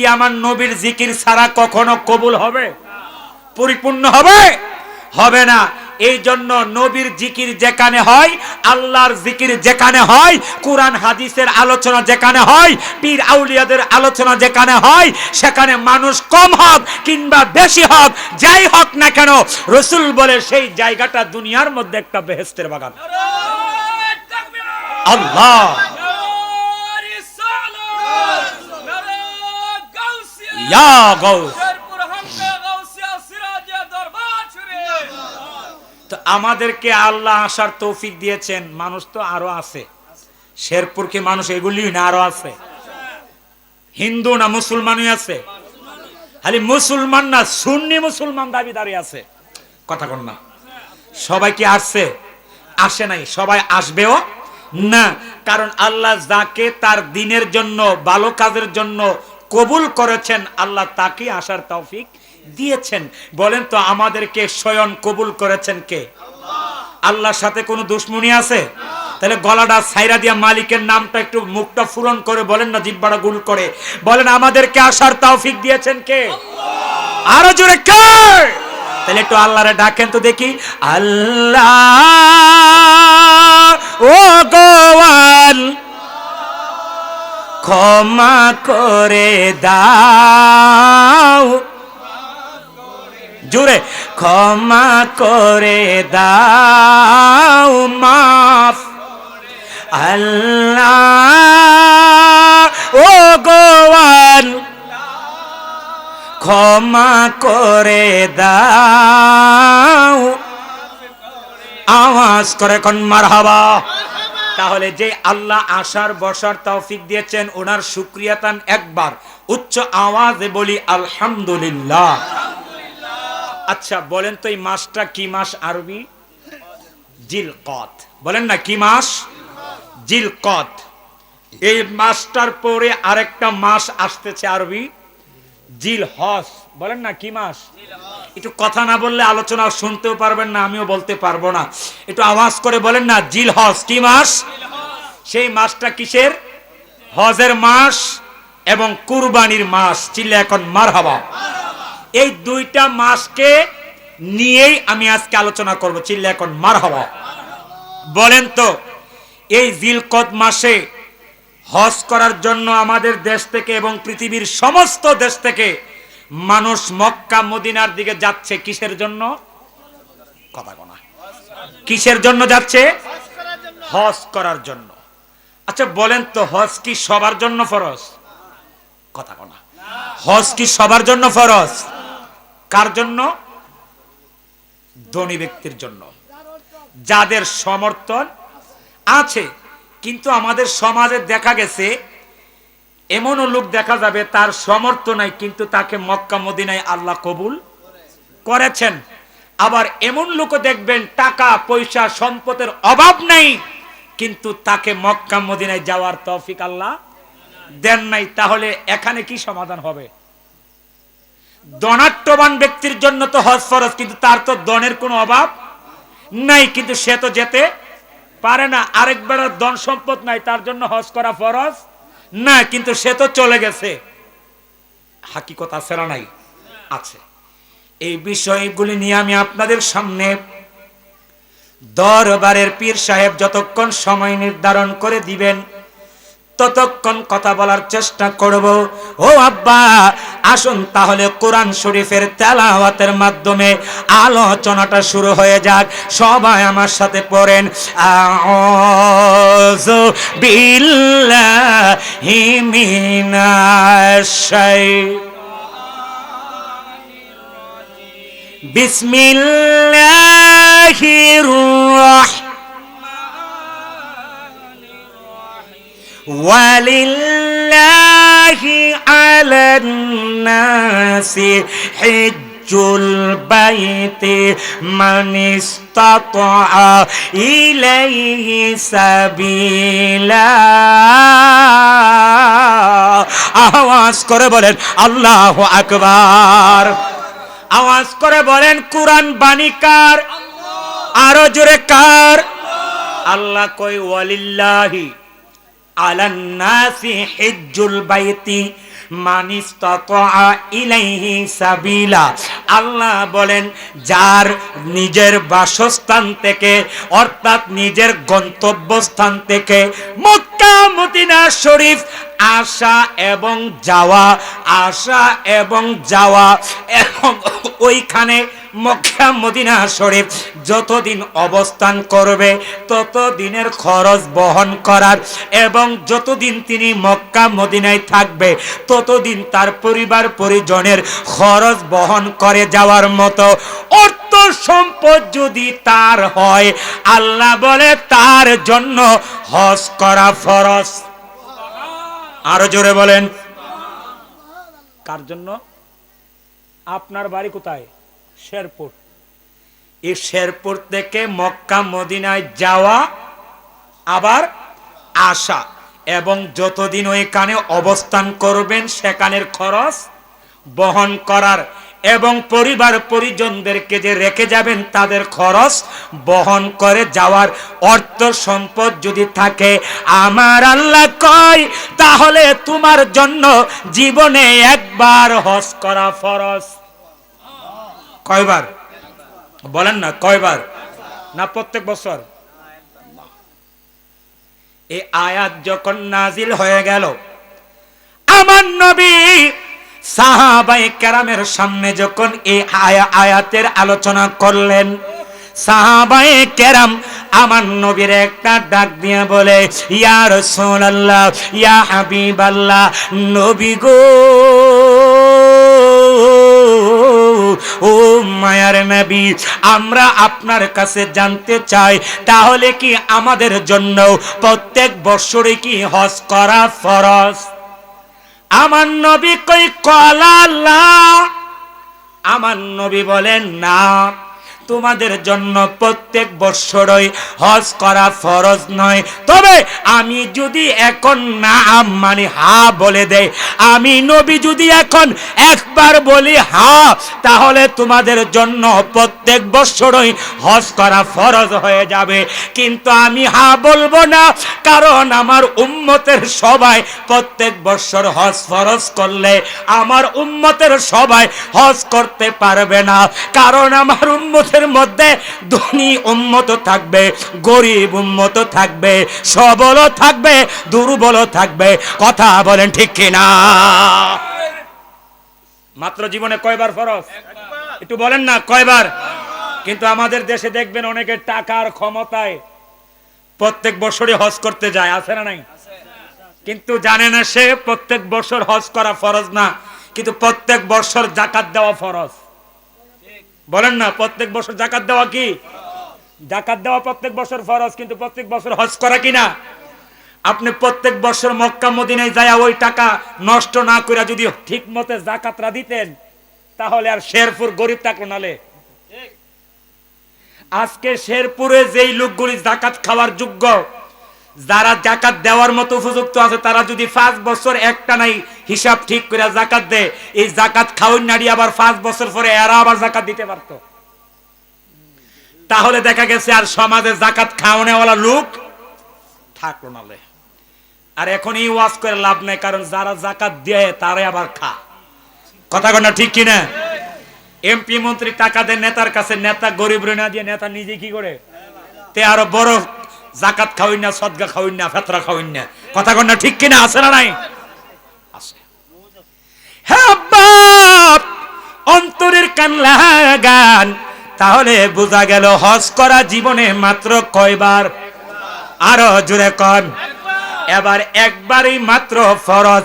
কি আমার নবীর জিকির ছাড়া কখনো কবুল হবে? পরিপূর্ণ হবে? হবে না। এই জন্য নবীর জিকির যেখানে হয় আল্লাহর জিকির যেখানে হয় কোরআন হাদিসের আলোচনা যেখানে হয় পীর আউলিয়াদের আলোচনা যেখানে হয় সেখানে মানুষ কম হোক কিংবা বেশি হোক যাই হোক না কেন রসুল বলে সেই জায়গাটা দুনিয়ার মধ্যে একটা বেহেস্তের বাগান। আল্লাহ! ইয়া গৌস। তো আমাদেরকে আল্লাহ আসার তৌফিক দিয়েছেন মানুষ তো আরও আছে। শেরপুর কি মানুষ এগুলি না আরও আছে। হিন্দু না মুসলমানই আছে। খালি মুসলমান না সুন্নি মুসলমান দাবি দাবিদারি আছে। কথা কন না। সবাই কি আসছে? আসে নাই। সবাই আসবেও না। কারণ আল্লাহ যাকে তার দিনের জন্য ভালো কাজের জন্য কবুল করেছেন, আল্লাহ তাকে আসার তৌফিক দিয়েছেন। বলেন তো, আমাদেরকে স্বয়ং কবুল করেছেন কে? আল্লাহর সাথে কোনো দুশ্মনী আছে? তাহলে গলাটা সাইরা দিয়া মালিকের নামটা একটু মুখটা ফুরন করে বলেন না, জিব্বাটা গুল করে। বলেন, আমাদেরকে আসার তৌফিক দিয়েছেন কে? আরও জোরে কে তাহলে একটু আল্লাহরে ডাকেন তো দেখি। আল্লাহ, ও গোয়াল ক্ষমা করে দাও। জুড়ে ক্ষমা করে দাও, মাফ। আল্লাহ, ও গোয়াল, ক্ষমা করে দাও। আওয়াজ করে কোন, মারহাবা। তাহলে যে আল্লাহ আসার বসার তৌফিক দিয়েছেন, ওনার শুক্রিয়াতান একবার। উচ্চ আওয়াজে বলি, আলহামদুলিল্লাহ। আচ্ছা বলেন তো এই মাসটা কি মাস আরবি? জিলকত। বলেন না, কি মাস? জিলকত। এই মাসটার পরে আরেকটা মাস আসতেছে আরবি। জিল হস, বলেন না, কি মাস? একটু কথা না বললে আলোচনা শুনতেও পারবেন না, আমিও বলতে পারব না। একটু আওয়াজ করে বলেন না, জিল হস, কি মাস? সেই মাসটা কিসের? হজের মাস এবং কুরবানির মাস, চিল্লে এখন মার হবা এই দুইটা মাসকে নিয়েই আমি আজকে আলোচনা করব, চিল্লে এখন মার হবা বলেন তো, এই জিলকত মাসে হজ করার জন্য আমাদের দেশ থেকে এবং পৃথিবীর সমস্ত দেশ থেকে মানুষ মক্কা, মদিনার দিকে যাচ্ছে। কিসের জন্য? কথা কোনা কিসের জন্য যাচ্ছে? হজ করার জন্য। আচ্ছা বলেন তো, হজ কি সবার জন্য ফরজ? কথা কোনা হজ কি সবার জন্য ফরজ? কার জন্য? ধনী ব্যক্তির জন্য। যাদের সমর্থন আছে কিন্তু আমাদের সমাজে দেখা গেছে, এমনও লোক দেখা যাবে তার সমর্থ নাই, কিন্তু তাকে মক্কা মদিনায় আল্লাহ কবুল করেছেন। আবার এমন লোকও দেখবেন, টাকা, পয়সা, সম্পদের অভাব নাই, কিন্তু তাকে মক্কা মদিনায় যাওয়ার তৌফিক আল্লাহ দেন নাই। তাহলে এখানে কি সমাধান হবে? দনাট্যবান ব্যক্তির জন্য তো হজ ফরজ, কিন্তু তার তো দনের কোনো অভাব নাই, কিন্তু সে তো যেতে পারে না, আরেকবার ধন সম্পদ নাই, তার জন্য হজ করা ফরজ? না, কিন্তু সে তো চলে গেছে। হাকিকত আছে না নাই? আছে। এই বিষয়গুলি নিয়ে আমি আপনাদের সামনে দরবারের পীর সাহেব যতক্ষণ সময় নির্ধারণ করে দিবেন, ততক্ষণ কথা বলার চেষ্টা করব। ও আব্বা আসুন তাহলে কোরআন শরীফের তেলাওয়াতের মাধ্যমে আলোচনাটা শুরু হয়ে যাক সবাই আমার সাথে পড়েন আউযু বিল্লাহি মিনাশ শাই বিসমিল্লাহির রাহমানির ولله على الناس حج البيت من استطاع إليه سبيلا আওয়াজ করে বলেন আল্লাহ আকবার আওয়াজ করে বলেন কোরআন বাণীকার আরো জোরে কার আল্লাহ কই ওয়ালিল্লাহি আলান্নাসি হিজ্জুল বাইতি সাবিলা। আল্লাহ বলেন, যার নিজের বাসস্থান থেকে, অর্থাৎ নিজের গন্তব্যস্থান থেকে মক্কা শরীফ, আসা এবং যাওয়া, আসা এবং যাওয়া এবং ওইখানে মক্কা মদিনা শরীফ যতদিন অবস্থান করবে, ততদিনের খরচ বহন করার এবং যতদিন তিনি মক্কা মদিনায় থাকবে, ততদিন তার পরিবার পরিজনের খরচ বহন করে যাওয়ার মতো অর্থ সম্পদ যদি তার হয়, আল্লাহ বলে তার জন্য হজ করা ফরজ। আরও জোরে বলেন। কার জন্য? আপনার বাড়ি কোথায়? শেরপুর। এই শেরপুর থেকে মক্কা, মদিনায় যাওয়া আবার আসা এবং যতদিন ওইখানে অবস্থান করবেন, সেখানের খরচ বহন করার এবং পরিবার পরিজনদেরকে যে রেখে যাবেন, তাদের খরচ বহন করে যাওয়ার অর্থ সম্পদ যদি থাকে, আমার আল্লাহ কয়, তাহলে তোমার জন্য জীবনে একবার হজ করা ফরজ। কয়বার? বলেন না, কয়বার? না প্রত্যেক বছর? এই আয়াত যখন নাজিল হয়ে গেল, আমার নবী সাহাবাই কেরামের সামনে যখন এই আয়া আয়াতের আলোচনা করলেন সাহাবাই কেরাম আমার নবীর একটা ডাক দিয়ে বলে, ইয়া রাসূলুল্লাহ, ইয়া হাবিবাল্লাহ, নবী গো। ও মায়ার নবী, আমরা আপনার কাছে জানতে চাই, তাহলে কি আমাদের জন্য প্রত্যেক বৎসরে কি হজ করা ফরজ? আমার নবী কই কলা আমার নবী বলেন না। তোমাদের জন্য প্রত্যেক বৎসরই হজ করা ফরজ নয়। তবে আমি যদি এখন না মানে হা বলে দেয় আমি নবী যদি এখন একবার বলি হা, তাহলে তোমাদের জন্য প্রত্যেক বৎসরই হজ করা ফরজ হয়ে যাবে। কিন্তু আমি হা বলব না, কারণ আমার উম্মতের সবাই প্রত্যেক বৎসর হজ ফরজ করলে আমার উম্মতের সবাই হজ করতে পারবে না। কারণ আমার উম্মতের মধ্যে ধনী উম্মত থাকবে, গরিব উম্মত থাকবে সবলও থাকবে দুর্বলও থাকবে। কথা বলেন ঠিক কিনা? মাত্র জীবনে কয়বার ফরজ? একটু বলেন না, কয়বার? কিন্তু আমাদের দেশে দেখবেন অনেকে টাকার ক্ষমতায় প্রত্যেক বছরই হজ করতে যায়, আছে না নাই? কিন্তু জানে না সে প্রত্যেক বছর হজ করা ফরজ না, কিন্তু প্রত্যেক বছর জাকাত দেওয়া ফরজ। বলেন না প্রত্যেক বছর জাকাত দেওয়া কি? জাকাত দেওয়া প্রত্যেক বছর ফরজ কিন্তু প্রত্যেক বছর হজ করা কি না? আপনি প্রত্যেক বছর মক্কা মদিনায় যায় ওই টাকা নষ্ট না করে যদি ঠিক মতে জাকাতরা দিতেন তাহলে আর শেরপুর গরিব থাকল নালে আজকে শেরপুরে যেই লোকগুলি জাকাত খাওয়ার যোগ্য যারা জাকাত দেওয়ার মতো উপযুক্ত আছে, তারা যদি পাঁচ বছর একটা নাই হিসাব ঠিক করে জাকাত দেয়, এই জাকাত খাওয়ার নাড়ি আবার পাঁচ বছর পরে এরা আবার জাকাত দিতে পারতো। তাহলে দেখা গেছে আর সমাজে জাকাত খাওয়ানেওয়ালা লোক থাকল নালে আর এখন এই ওয়াজ করে লাভ নেই, কারণ যারা জাকাত দেয়, তারাই আবার খা। কথা কনা ঠিক কিনা? এমপি মন্ত্রী টাকা দেয় নেতার কাছে, নেতা গরিব রে দিয়ে নেতা নিজে কি করে? তে আরও বড় জাকাত খাওয়াই না সদগা খাওয়াই না, ফেতরা খাওয়াই না। কথা কন্যা ঠিক কিনা আছে না নাই? আছে। হ্যাঁ বাপ অন্তরের কান লাগান, তাহলে বোঝা গেল হজ করা জীবনে মাত্র কয়বার? আরও জুড়ে কন। এবার একবারই মাত্র ফরজ।